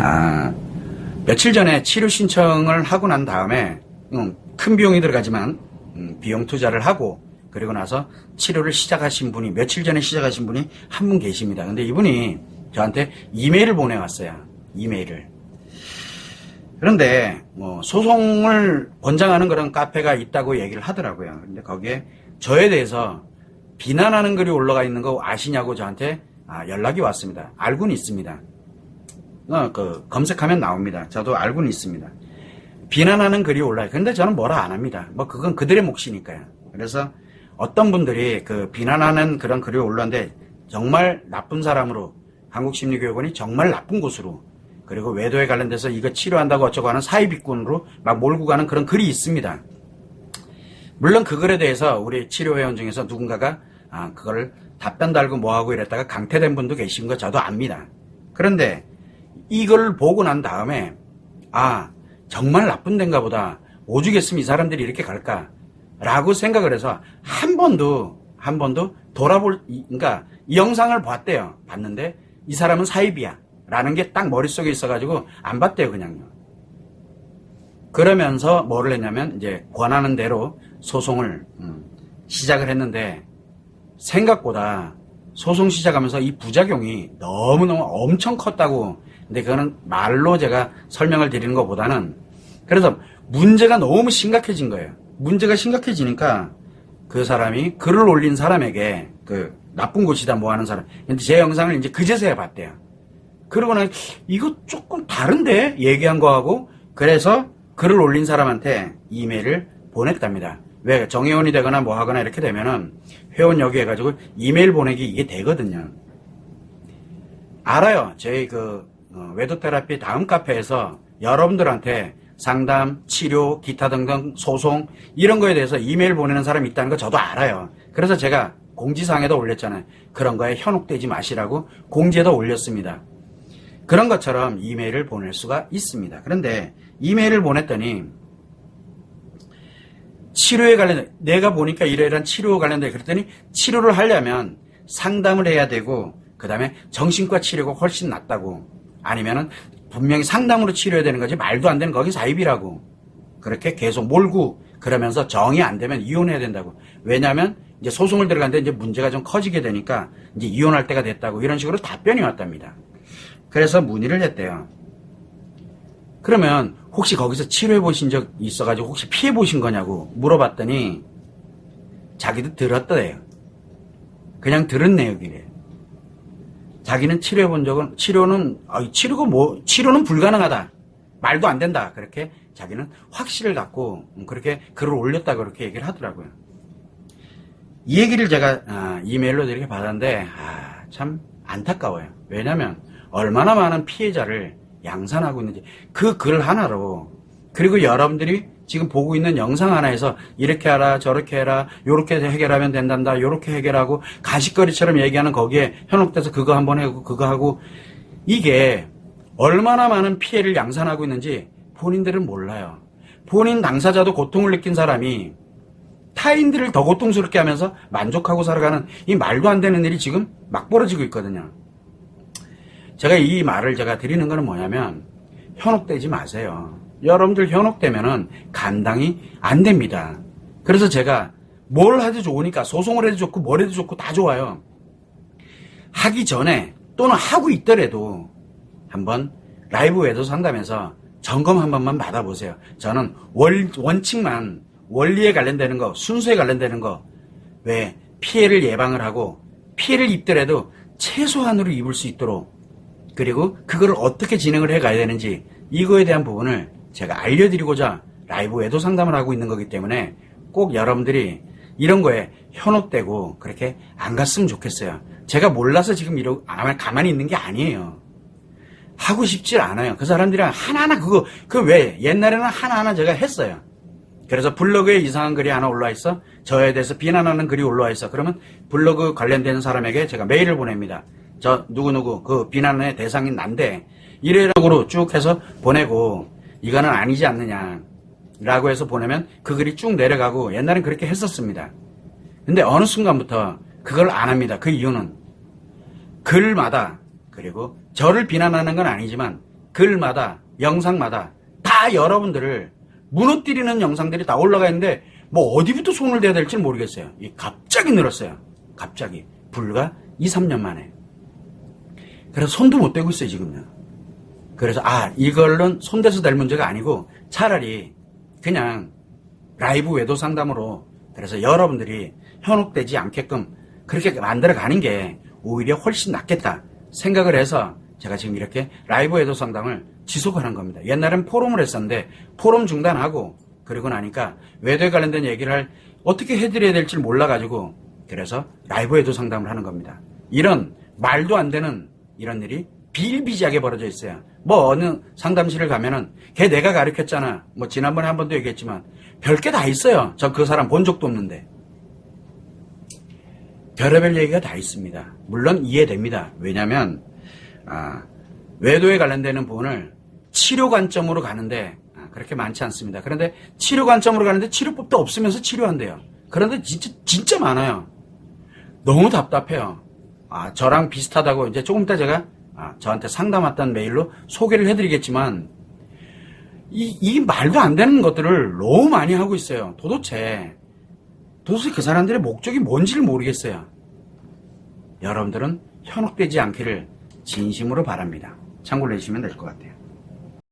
아, 며칠 전에 치료 신청을 하고 난 다음에 음, 큰 비용이 들어가지만 음, 비용 투자를 하고 그리고 나서 치료를 시작하신 분이 며칠 전에 시작하신 분이 한 분 계십니다. 근데 이분이 저한테 이메일을 보내왔어요. 이메일을. 그런데 뭐 소송을 권장하는 그런 카페가 있다고 얘기를 하더라고요. 근데 거기에 저에 대해서 비난하는 글이 올라가 있는 거 아시냐고 저한테 아, 연락이 왔습니다. 알고는 있습니다. 어, 그 검색하면 나옵니다. 저도 알고는 있습니다. 비난하는 글이 올라요. 근데 저는 뭐라 안 합니다. 뭐 그건 그들의 몫이니까요. 그래서 어떤 분들이 그 비난하는 그런 글이 올랐는데 정말 나쁜 사람으로 한국심리교육원이 정말 나쁜 곳으로 그리고 외도에 관련돼서 이거 치료한다고 어쩌고 하는 사이비꾼으로 막 몰고 가는 그런 글이 있습니다. 물론 그 글에 대해서 우리 치료회원 중에서 누군가가 아, 그걸 답변 달고 뭐하고 이랬다가 강퇴된 분도 계신 거 저도 압니다. 그런데 이걸 보고 난 다음에 아 정말 나쁜 데인가 보다. 오죽했으면 이 사람들이 이렇게 갈까? 라고 생각을 해서 한 번도 한 번도 돌아볼 이- 그러니까 이 영상을 봤대요. 봤는데 이 사람은 사입이야. 라는 게 딱 머릿속에 있어가지고 안 봤대요 그냥요 그러면서 뭐를 했냐면 이제 권하는 대로 소송을 음, 시작을 했는데 생각보다 소송 시작하면서 이 부작용이 너무너무 엄청 컸다고 근데 그거는 말로 제가 설명을 드리는 것보다는 그래서 문제가 너무 심각해진 거예요. 문제가 심각해지니까 그 사람이 글을 올린 사람에게 그 나쁜 곳이다 뭐 하는 사람 근데 제 영상을 이제 그제서야 봤대요. 그러고는 이거 조금 다른데 얘기한 거하고 그래서 글을 올린 사람한테 이메일을 보냈답니다. 왜 정회원이 되거나 뭐 하거나 이렇게 되면은 회원 여기 해가지고 이메일 보내기 이게 되거든요. 알아요. 저희 그 어, 외도 테라피 다음 카페에서 여러분들한테 상담, 치료, 기타 등등 소송 이런 거에 대해서 이메일 보내는 사람이 있다는 거 저도 알아요. 그래서 제가 공지사항에도 올렸잖아요. 그런 거에 현혹되지 마시라고 공지에도 올렸습니다. 그런 것처럼 이메일을 보낼 수가 있습니다. 그런데 이메일을 보냈더니 치료에 관련된 내가 보니까 이러이러한 치료 관련돼 그랬더니 치료를 하려면 상담을 해야 되고 그다음에 정신과 치료가 훨씬 낫다고 아니면은 분명히 상담으로 치료해야 되는 거지 말도 안 되는 거기 사입이라고 그렇게 계속 몰고 그러면서 정이 안 되면 이혼해야 된다고 왜냐하면 이제 소송을 들어가는데 이제 문제가 좀 커지게 되니까 이제 이혼할 때가 됐다고 이런 식으로 답변이 왔답니다. 그래서 문의를 했대요. 그러면 혹시 거기서 치료해 보신 적 있어가지고 혹시 피해 보신 거냐고 물어봤더니 자기도 들었대요. 그냥 들은 내용이래요. 자기는 치료해 본 적은 치료는 아, 치료가 뭐 치료는 불가능하다. 말도 안 된다. 그렇게 자기는 확신을 갖고 그렇게 글을 올렸다 그렇게 얘기를 하더라고요. 이 얘기를 제가 아, 이메일로 이렇게 받았는데 아, 참 안타까워요. 왜냐하면 얼마나 많은 피해자를 양산하고 있는지 그 글 하나로 그리고 여러분들이 지금 보고 있는 영상 하나에서 이렇게 하라 저렇게 해라 요렇게 해결하면 된단다 요렇게 해결하고 가식거리처럼 얘기하는 거기에 현혹돼서 그거 한번 하고 그거 하고 이게 얼마나 많은 피해를 양산하고 있는지 본인들은 몰라요. 본인 당사자도 고통을 느낀 사람이 타인들을 더 고통스럽게 하면서 만족하고 살아가는 이 말도 안 되는 일이 지금 막 벌어지고 있거든요. 제가 이 말을 제가 드리는 거는 뭐냐면 현혹되지 마세요. 여러분들 현혹되면은 감당이 안 됩니다. 그래서 제가 뭘 해도 좋으니까 소송을 해도 좋고 뭘 해도 좋고 다 좋아요. 하기 전에 또는 하고 있더라도 한번 라이브 외도 상담에서 점검 한 번만 받아보세요. 저는 월, 원칙만 원리에 관련되는 거, 순수에 관련되는 거, 왜 피해를 예방을 하고 피해를 입더라도 최소한으로 입을 수 있도록 그리고 그거를 어떻게 진행을 해 가야 되는지 이거에 대한 부분을 제가 알려드리고자 라이브 외도 상담을 하고 있는 거기 때문에 꼭 여러분들이 이런 거에 현혹되고 그렇게 안 갔으면 좋겠어요. 제가 몰라서 지금 이러 가만히 있는 게 아니에요. 하고 싶질 않아요. 그 사람들이랑 하나하나 그거 그 왜 옛날에는 하나하나 제가 했어요. 그래서 블로그에 이상한 글이 하나 올라와 있어. 저에 대해서 비난하는 글이 올라와 있어. 그러면 블로그 관련되는 사람에게 제가 메일을 보냅니다. 저 누구누구 그 비난의 대상인 난데 이래라고로 쭉 해서 보내고 이거는 아니지 않느냐 라고 해서 보내면 그 글이 쭉 내려가고 옛날엔 그렇게 했었습니다. 근데 어느 순간부터 그걸 안 합니다. 그 이유는 글마다 그리고 저를 비난하는 건 아니지만 글마다 영상마다 다 여러분들을 무너뜨리는 영상들이 다 올라가 있는데 뭐 어디부터 손을 대야 될지 모르겠어요. 이 갑자기 늘었어요. 갑자기 불과 2, 3년 만에. 그래서 손도 못 대고 있어요 지금요. 그래서 아 이걸는 손대서 될 문제가 아니고 차라리 그냥 라이브 외도 상담으로 그래서 여러분들이 현혹되지 않게끔 그렇게 만들어 가는 게 오히려 훨씬 낫겠다 생각을 해서 제가 지금 이렇게 라이브 외도 상담을 지속하는 겁니다. 옛날엔 포럼을 했었는데 포럼 중단하고 그러고 나니까 외도에 관련된 얘기를 할- 어떻게 해드려야 될지 몰라가지고 그래서 라이브 외도 상담을 하는 겁니다. 이런 말도 안 되는 이런 일이 비일비재하게 벌어져 있어요. 뭐 어느 상담실을 가면은 걔 내가 가르쳤잖아. 뭐 지난번에 한 번도 얘기했지만 별게 다 있어요. 저 그 사람 본 적도 없는데. 별의별 얘기가 다 있습니다. 물론 이해됩니다. 왜냐면 아, 외도에 관련되는 부분을 치료 관점으로 가는데 아, 그렇게 많지 않습니다. 그런데 치료 관점으로 가는데 치료법도 없으면서 치료한대요. 그런데 진짜 진짜 많아요. 너무 답답해요. 아, 저랑 비슷하다고 이제 조금 이따 제가 아, 저한테 상담 왔다는 메일로 소개를 해드리겠지만 이, 이 말도 안 되는 것들을 너무 많이 하고 있어요. 도대체 도대체 그 사람들의 목적이 뭔지를 모르겠어요. 여러분들은 현혹되지 않기를 진심으로 바랍니다. 참고를 해주시면 될 것 같아요.